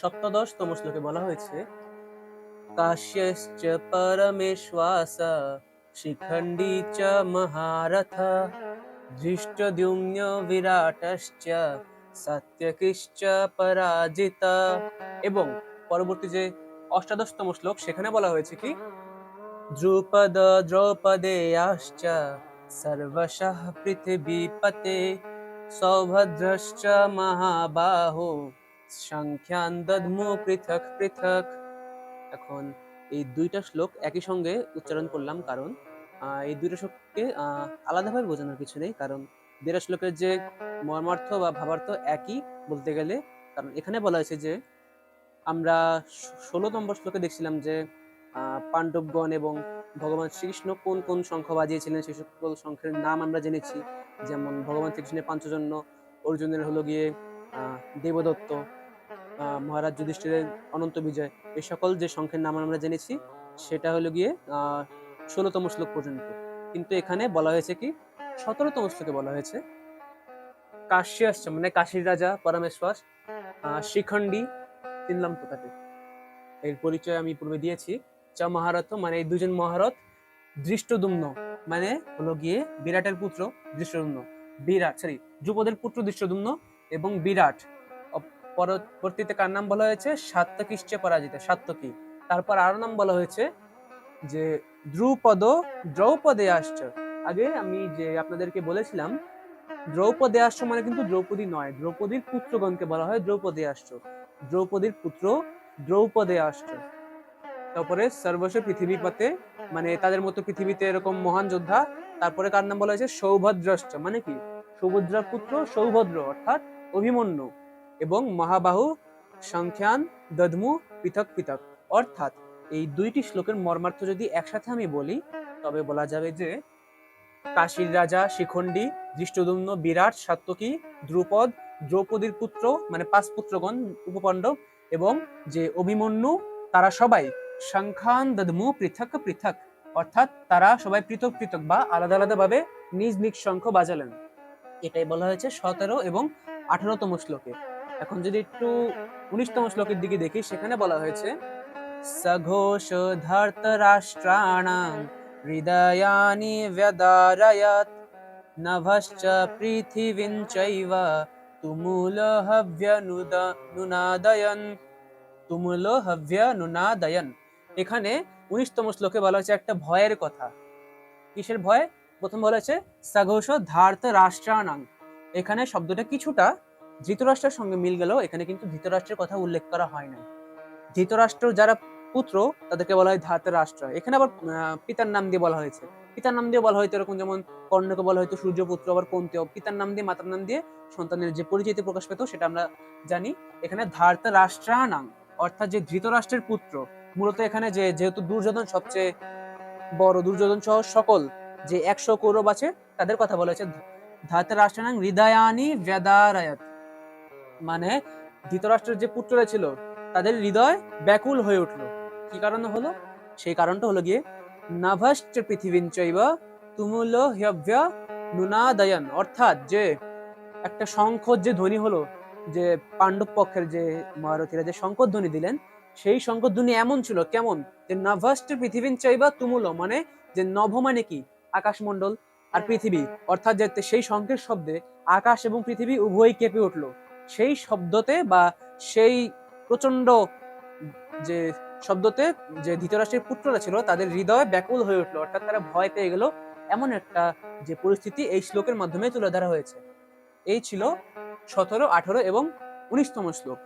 সপ্তদশতম শ্লোকে বলা হয়েছে, কাশ্যশ্চ পরমেশ্বাস, শিখণ্ডী চ মহারথ, ধৃষ্টদ্যুম্ন বিরাটশ্চ, সত্যকিশ্চ পরাজিত। এবং পরবর্তী যে অষ্টাদশতম শ্লোক, সেখানে বলা হয়েছে কি? দ্রুপদ দ্রৌপদেয়াশ্চ, সর্বশः পৃথিবীপতে, সৌভদ্রশ্চ মহাবাহো সংখ্যান দদ্মু পৃথক পৃথক। এখন এই দুইটা শ্লোক একই সঙ্গে উচ্চারণ করলাম কারণ এই দুইটা শ্লোককে আলাদাভাবে বোঝানোর কিছু নেই কারণ দুইটা শ্লোকের যে মর্মার্থ বা ভাবার্থ একই বলতে গেলে, কারণ এখানে বলা হয়েছে যে আমরা ষোলো নম্বর শ্লোকে দেখছিলাম যে পাণ্ডবগণ এবং ভগবান শ্রীকৃষ্ণ কোন কোন শঙ্খ বাজিয়েছিলেন সেই সকল শঙ্খের নাম আমরা জেনেছি। যেমন ভগবান শ্রীকৃষ্ণের পাঞ্চজন্য, অর্জুনের হলো গিয়ে দেবদত্ত মহারাজ যুধিষ্ঠিরের অনন্ত বিজয়। এই সকল যে শঙ্খের নাম আমরা জেনেছি, সেটা হলো গিয়ে ষোলোতম শ্লোক পর্যন্ত। কিন্তু এখানে বলা হয়েছে কি, সতেরোতম শ্লোকে বলা হয়েছে কাশ্যশ্চ মানে কাশীর রাজা পরমেশ্বর শিখণ্ডী চিনলাম তো এর পরিচয় আমি পূর্বে দিয়েছি। চ মহারথ মানে এই দুজন মহারথ, দৃষ্টদুম্ন মানে হলো গিয়ে বিরাটের পুত্র দৃষ্টদুম্ন। বিরাট সরি দ্রুপদের পুত্র দৃষ্টদুম্ন এবং বিরাট। পরবর্তীতে কার নাম বলা হয়েছে? সাত্যকিশ্চে পরাজিত সাত্যকী তারপর আরও নাম বলা হয়েছে যে দ্রুপদ, দ্রৌপদে আসছে। আগে আমি যে আপনাদেরকে বলেছিলাম, দ্রৌপদে আসছে মানে কিন্তু দ্রৌপদী নয়। দ্রৌপদীর পুত্রগণকে বলা হয় দ্রৌপদী আসছে। দ্রৌপদীর পুত্র দ্রৌপদে আসছে। তারপরে সর্বস্ব পৃথিবীপতে মানে তাদের মতো পৃথিবীতে এরকম মহান যোদ্ধা, তারপরে কার নাম বলা হয়েছে? সৌভদ্রশ্চ। মানে কি? সৌভদ্রার পুত্র সৌভদ্র, অর্থাৎ অভিমন্যু। এবং মহাবাহু, সংখ্যান, দদমু, পৃথক পৃথক। অর্থাৎ এই দুইটি শ্লোকের মর্মার্থ যদি একসাথে আমি বলি, তবে বলা যাবে যে কাশীর রাজা শিখণ্ডী দৃষ্টদুম্ন বিরাট সাত্যকী দ্রুপদ, দ্রৌপদীর পুত্র মানে পাঁচ পুত্রগণ, উপপাণ্ডব এবং যে অভিমন্যু, তারা সবাই সংখ্যান, দদমু, পৃথক পৃথক। অর্থাৎ তারা সবাই পৃথক পৃথক বা আলাদা আলাদা ভাবে নিজ নিজ শঙ্খ বাজালেন। এটাই বলা হয়েছে সতেরো এবং আঠারোতম শ্লোকে। এখন যদি একটু উনিশতম শ্লোকের দিকে দেখি, সেখানে বলা হয়েছে সঘোষ ধার্ত রাষ্ট্রাণাং হৃদয়ানি ব্যদারয়ত, নভশ্চ পৃথিবীং চৈব তুমুল হব্যনুদ নুনাদয়ন তুমুল হব্য নুনাদয়ন এখানে উনিশতম শ্লোকে বলা হয়েছে একটা ভয়ের কথা। কিসের ভয়? প্রথম বলা হয়েছে সাঘোষ ধার্ত রাষ্ট্রাণাং। এখানে শব্দটা কিছুটা ধৃতরাষ্ট্রের সঙ্গে মিল গেলেও এখানে কিন্তু ধৃতরাষ্ট্রের কথা উল্লেখ করা হয় না ধৃতরাষ্ট্র যারা পুত্র, তাদেরকে বলা হয় ধার্ত রাষ্ট্র এখানে আবার পিতার নাম দিয়ে বলা হয়েছে। পিতার নাম দিয়ে বলা হয়তো এরকম যেমন কর্ণকে বলা হয়তো সূর্যপুত্র আবার কন্তেও পিতার নাম দিয়ে, মাতার নাম দিয়ে সন্তানের যে পরিচিতি প্রকাশ পেত, সেটা আমরা জানি। এখানে ধার্ত রাষ্ট্রানাং অর্থাৎ যে ধৃতরাষ্ট্রের পুত্র, মূলত এখানে যে, যেহেতু দুর্যোধন সবচেয়ে বড়, দুর্যোধন সহ সকল যে একশো কৌরব আছে, তাদের কথা বলা হয়েছে ধার্ত রাষ্ট্রানাং হৃদয়ানি বেদারায়াত মানে ধৃতরাষ্ট্রের যে পুত্ররা ছিল, তাদের হৃদয় ব্যাকুল হয়ে উঠল। কি কারণে হলো? সেই কারণটা হলো গিয়ে নাভাশ্চ পৃথিবীন চৈব তুমুল হ্যব্য নুনাদয়ন। অর্থাৎ যে একটা শঙ্খ যে ধ্বনি হলো, যে পাণ্ডব পক্ষের যে মহারথীরা যে শঙ্কর ধ্বনি দিলেন, সেই শঙ্কর ধ্বনি এমন ছিল, কেমন? যে নাভাশ্চ পৃথিবীন চাইবা তুমুল মানে যে নভ মানে কি? আকাশমণ্ডল আর পৃথিবী। অর্থাৎ যে সেই শঙ্খের শব্দে আকাশ এবং পৃথিবী উভয়ই কেঁপে উঠল। সেই শব্দতে বা সেই প্রচণ্ড যে শব্দতে যে ধৃতরাষ্ট্রের পুত্ররা ছিল, তাদের হৃদয় ব্যাকুল হয়ে উঠল। অর্থাৎ তারা ভয় পেয়ে গেল এমন একটা যে পরিস্থিতি এই শ্লোকের মাধ্যমে তুলে ধরা হয়েছে। এই ছিল সতেরো, আঠেরো এবং উনিশতম শ্লোক।